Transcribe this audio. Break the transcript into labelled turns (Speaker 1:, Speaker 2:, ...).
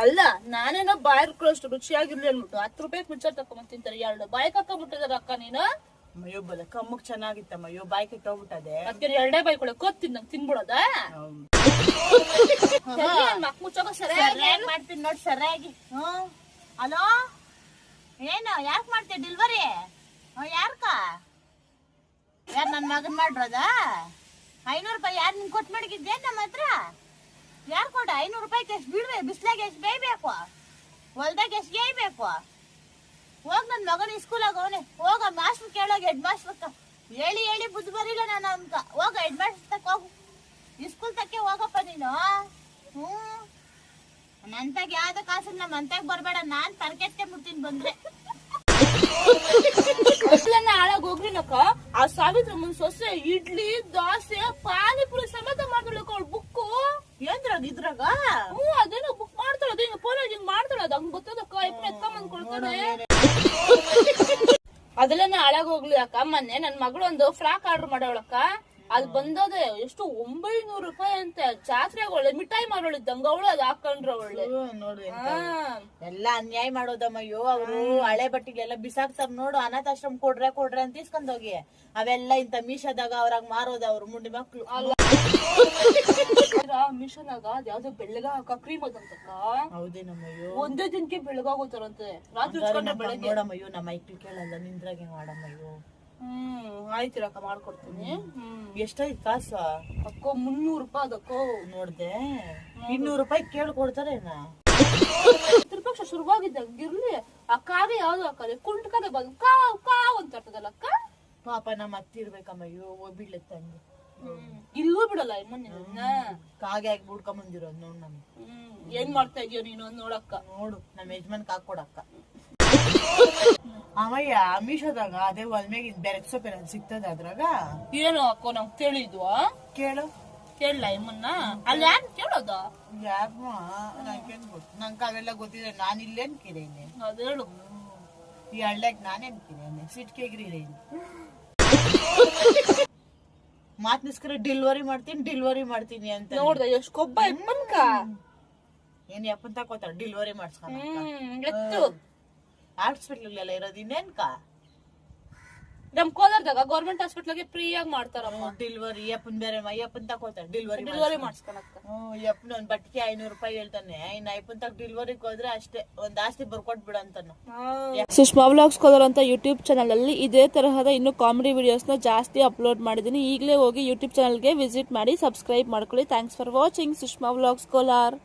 Speaker 1: ಅಲ್ಲ ನಾನೇನೋ ಬಾಯಿ ಅಷ್ಟು ರುಚಿಯಾಗಿರ್ಲಿ ಅನ್ಬಿಟ್ಟು ಹತ್ತು ರೂಪಾಯಿ ಕುಚ್ಚರ್ ತಕೊಂಡ್ ತಿಂತಾರೆ ಎರಡು. ಬಾಯಿ ಬಿಟ್ಟಿದಾರ ಅಕ್ಕ ನೀನು?
Speaker 2: ಅಯ್ಯೋ ಬಲ ಕಮ್ಮಕ್ ಚೆನ್ನಾಗಿತ್ತಮ್ಮ. ಅಯ್ಯೋ ಬಾಯ್ ಕೆಟ್ಟೋಗ್ಬಿಟ್ಟದೆ.
Speaker 1: ಅದಕ್ಕೆ ಎರಡೇ ಬಾಯಿ ಕೊಡ. ಕೊತ್ ನಂಗೆ ತಿನ್ಬಿಡೋದ? ಮಕ್ ಮುಚ್ಚೋಕ ಸರಿಯಾಗಿ
Speaker 3: ಮಾಡ್ತೀನಿ ನೋಡಿ ಸರಿಯಾಗಿ. ಹ್ಮ್. ಹಲೋ? ಏನು ಯಾಕೆ ಮಾಡ್ತೀಯ ಡೆಲಿವರಿ? ಯಾರ್ಕ? ಯಾರು ನನ್ನ ಮಗನ್ ಮಾಡ್ರೋದ? ಐನೂರು ರೂಪಾಯಿ ಯಾರು ನಿಂಗೆ ಕೊಟ್ಟು ಮಡಗಿದ್ದೆ ನಮ್ಮ ಹತ್ರ ಐನೂರು ರೂಪಾಯಿಗೆ ಎಷ್ಟು ಬಿಡ್বে ಬಿಸ್ಲಾಗ ಎಷ್ಟು ಬೇಯ್ಬೇಕು? ಹೊಲ್ದಾಗ ಎಷ್ಟು ಗೇಯ್ಬೇಕು? ಹೋಗ್ ನನ್ನ ಮಗನ ಸ್ಕೂಲಾಗ ಅವನೇ ಹೋಗ ಮಾಸ್ಟರ್ ಕೇಳೋಗ ಹೆಡ್ ಮಾಸ್ಟರ್ಕ ಹೇಳಿ ಹೇಳಿ ಬುದ್ಧಿ ಬರಿಲ್ಲ ನಾನು ಅಂತ ಹೋಗ ಹೆಡ್ ಮಾಸ್ಟರ್ ತಕ್ಕ ಹೋಗು. ಸ್ಕೂಲ್ ತಕ್ಕೆ ಹೋಗಪ್ಪ ನೀನು. ಹ್ಮ್. ನಂತಾಗ ಯಾವ್ದ ಕಾಸು ನಮ್ಮ ಅಂತಾಗ ಬರ್ಬೇಡ. ನಾನ್ ತರಕೆತ್ತೆ ಮುಟ್ತೀನಿ ಬಂದ್ರೆ
Speaker 1: ಹಾಳಾಗ ಹೋಗ್ಲಿನಕ್ಕ ಆ ಸಾವಿತ್ರ ಮುಂದ್ ಸೊಸೆ, ಇಡ್ಲಿ, ದೋಸೆ, ಪಾನಿಪುರಿ.
Speaker 2: ಏನ್ರಾಗ ಇದ್ರಾಗ?
Speaker 1: ಹ್ಞೂ ಅದೇನೋ ಬುಕ್ ಮಾಡ್ತಾಳ ಅದು ಹಿಂಗ ಫೋನ್ ಹಿಂಗ್ ಮಾಡ್ತಾಳ. ಅದು ಹಂಗ್ ಗೊತ್ತದಕ್ಕ ಎಪ್ಪ ಎತ್ಕೊಂಬಂದ್ ಕೊಡ್ತಾನೆ ಅದೆಲ್ಲ ಹಾಳಾಗ್ ಹೋಗ್ಲಿ ಅಕ್ಕ. ಮೊನ್ನೆ ನನ್ ಮಗಳು ಒಂದು ಫ್ರಾಕ್ ಆರ್ಡರ್ ಮಾಡವಳಕ್ಕ. ಅದ್ ಬಂದದೆ ಎಷ್ಟು ಒಂಬೈನೂರು ರೂಪಾಯಿ ಅಂತೆ ಜಾತ್ರೆಗೆ ಒಳ್ಳೆ ಮಿಠಾಯಿ ಮಾರೋಳಿದ್ದಂಗ ಅವಳು ಅದ್ ಹಾಕೊಂಡ್ರ ಒಳ್ಳೆ.
Speaker 2: ನೋಡಿ ಎಲ್ಲ ಅನ್ಯಾಯ ಮಾಡೋದಮ್ಮ ಅಯ್ಯೋ ಅವರು ಹಳೆ ಬಟ್ಟಿಗೆಲ್ಲ ಬಿಸಾಕ್ತಾರ ನೋಡು ಅನಾಥಾಶ್ರಮ ಕೊಡ್ರೆ ಕೊಡ್ರೆ ಅಂತ ಇಸ್ಕೊಂಡೋಗಿ ಅವೆಲ್ಲ ಇಂತ ಮೀಶಾದಾಗ ಅವ್ರಾಗ ಮಾರೋದ ಅವ್ರು ಮುಂಡಿ ಮಕ್ಳು.
Speaker 1: ಮಿಷನಾಗ ಯಾವ್ದೋ ಬೆಳ್ಳಗ ಹಾಕ ಕ್ರೀಮ್ ಅದಂತಕ್ಕ
Speaker 2: ಹೌದೇನಮ್ಮಯ್ಯೋ?
Speaker 1: ಒಂದೇ ದಿನಕ್ಕೆ ಬೆಳಗಾಗೋತಾರಂತೆ ರಾತ್ರಿ ಬೆಳಗ್ಗೆ.
Speaker 2: ನಮ್ಮ ಐಕ್ಳು ಕೇಳಲ್ಲ ನಿಂದ್ರಾಗೆ ಮಾಡಮ್ಮ
Speaker 1: ಹ್ಮ್ ಆಯ್ತಿರಕ್ಕ ಮಾಡ್ಕೊಡ್ತೀನಿ. ಹ್ಮ್.
Speaker 2: ಎಷ್ಟಾಯ್ತು ಕಾಸು?
Speaker 1: ಅಕ್ಕೋ ಮುನ್ನೂರು ರೂಪಾಯಿ ಅದಕ್ಕೋ
Speaker 2: ನೋಡ್ದೆ. ಇನ್ನೂರು ರೂಪಾಯಿ
Speaker 1: ಕೇಳ್ಕೊಡ್ತಾರೆ ರೂಪಾಯಿ ಶುರುವಾಗಿದ್ದಂಗಿರ್ಲಿ ಆ ಕಾಗೆ ಯಾವ್ದು ಹಾಕದೆ ಕುಂಟ್ ಬಂದು ಕಾವ್ ಕಾವ್ ಅಂತ ಇರ್ತದಲ್ಲ ಅಕ್ಕ?
Speaker 2: ಪಾಪ ನಮ್ಮ ಅತ್ತಿ ಇರ್ಬೇಕಮ್ಮ ಅಯ್ಯೋ ಒಬ್ಬಿಡ್ಲೆ ತಂದು
Speaker 1: ಇಲ್ಲೂ ಬಿಡಲ್ಲ ಮೊನ್ನೆ
Speaker 2: ಕಾಗೆ ಹಾಕಿ ಬಿಡ್ಕೊಂಬಂದಿರೋದು ನೋಡ್ ನಮ್
Speaker 1: ಹ್ಮ್. ಏನ್ ಮಾಡ್ತಾ ಇದೀಯ ನೀನು ನೋಡಕ್ಕ.
Speaker 2: ನೋಡು ನಮ್ಮ ಯಜಮಾನ್ ಹಾಕೊಡಕ್ಕ ಅಮ್ಮಯ್ಯ ಮೀಶೋದಾಗ ಅದೇ ಒಲ್ಮೆಗೆ ಬೆರಕ್ ಸೊಪ್ಪು ಏನಾದ್ರು ಸಿಗ್ತದ ಅದ್ರಾಗ?
Speaker 1: ಏನು ಅಕ್ಕೋ ನಾವು ತಿಳಿದ್ವಾ
Speaker 2: ಕೇಳು.
Speaker 1: ಕೇಳಲ್ಲ ಇಮ್ಮನ್ನ? ಅಲ್ಲಿ ಯಾರು ಕೇಳೋದ?
Speaker 2: ಯಾರಮ್ಮ ನಂಗೇನ್ ಗೊತ್ತು ನಂಗೆ ಅವೆಲ್ಲ ಗೊತ್ತಿದೆ ನಾನು ಇಲ್ಲೇನ್ ಕಿರೇನೆ
Speaker 1: ಅದೇಳು
Speaker 2: ಈ ಹಳ್ಳ್ಯಾಗ ನಾನೇನ್ ಕಿರೇನೆ ಸಿಟ್ಕೆಗಿರಿ ಮಾತ್ ನಿಸ್ಕರ ಡೆಲಿವರಿ ಮಾಡ್ತೀನಿ ಡೆಲಿವರಿ ಮಾಡ್ತೀನಿ ಅಂತ.
Speaker 1: ನೋಡ್ದ ಎಷ್ಟು ಕೊಬ್ಬ ಇಮ್ಮನ್ಕ
Speaker 2: ಏನ್ ಯಪ್ಪನ್ ತಕೋತಾರ ಡೆಲಿವರಿ ಮಾಡ್ಸ್ಕೊಂಡು
Speaker 1: ಎತ್ತು.
Speaker 2: ಹಾಸ್ಪಿಟ್ಲ್ ಎಲ್ಲ ಇರೋದು ಇನ್ನೇನ್ಕ
Speaker 1: ನಮ್ ಕೋಲಾರದಾಗ ಗೌರ್ಮೆಂಟ್ ಹಾಸ್ಪಿಟ್ಲ್ಗೆ ಫ್ರೀ ಆಗಿ ಮಾಡ್ತಾರಮ್ಮ
Speaker 2: ಡೆಲಿವರಿ ಯಪ್ಪನ್ ಬೇರೆ ಅಯ್ಯಪ್ಪನ್ ತಕೋತಾರ ಡೆಲಿವರಿ
Speaker 1: ಡೆಲಿವರಿ ಮಾಡ್ಸ್ಕೊಳಕ್ಕ.
Speaker 2: ಹ್ಮ್ ಯಪ್ಪನ ಒಂದ್ ಬಟ್ಟಿಗೆ ಐನೂರು ರೂಪಾಯಿ ಹೇಳ್ತಾನೆ. ಇನ್ನ ಅಯ್ಯಪ್ಪನ್ ತಗ ಡೆಲಿವರಿ ಹೋದ್ರೆ ಅಷ್ಟೇ ಒಂದ್ ಆಸ್ತಿ ಬರ್ಕೊಟ್ ಬಿಡಂತಾನ
Speaker 4: ಸುಷ್ಮಾ ವ್ಲಾಗ್ಸ್ ಕೋಲಾರ ಅಂತ ಯೂಟ್ಯೂಬ್ ಚಾನಲ್ ಅಲ್ಲಿ ಇದೇ ತರಹದ ಇನ್ನು ಕಾಮಿಡಿ ವಿಡಿಯೋಸ್ನ ಜಾಸ್ತಿ ಅಪ್ಲೋಡ್ ಮಾಡಿದೀನಿ. ಈಗಲೇ ಹೋಗಿ ಯೂಟ್ಯೂಬ್ ಚಾನಲ್ಗೆ ವಿಸಿಟ್ ಮಾಡಿ ಸಬ್ಸ್ಕ್ರೈಬ್ ಮಾಡ್ಕೊಳ್ಳಿ. Thanks for watching Sushma vlogs Kolar.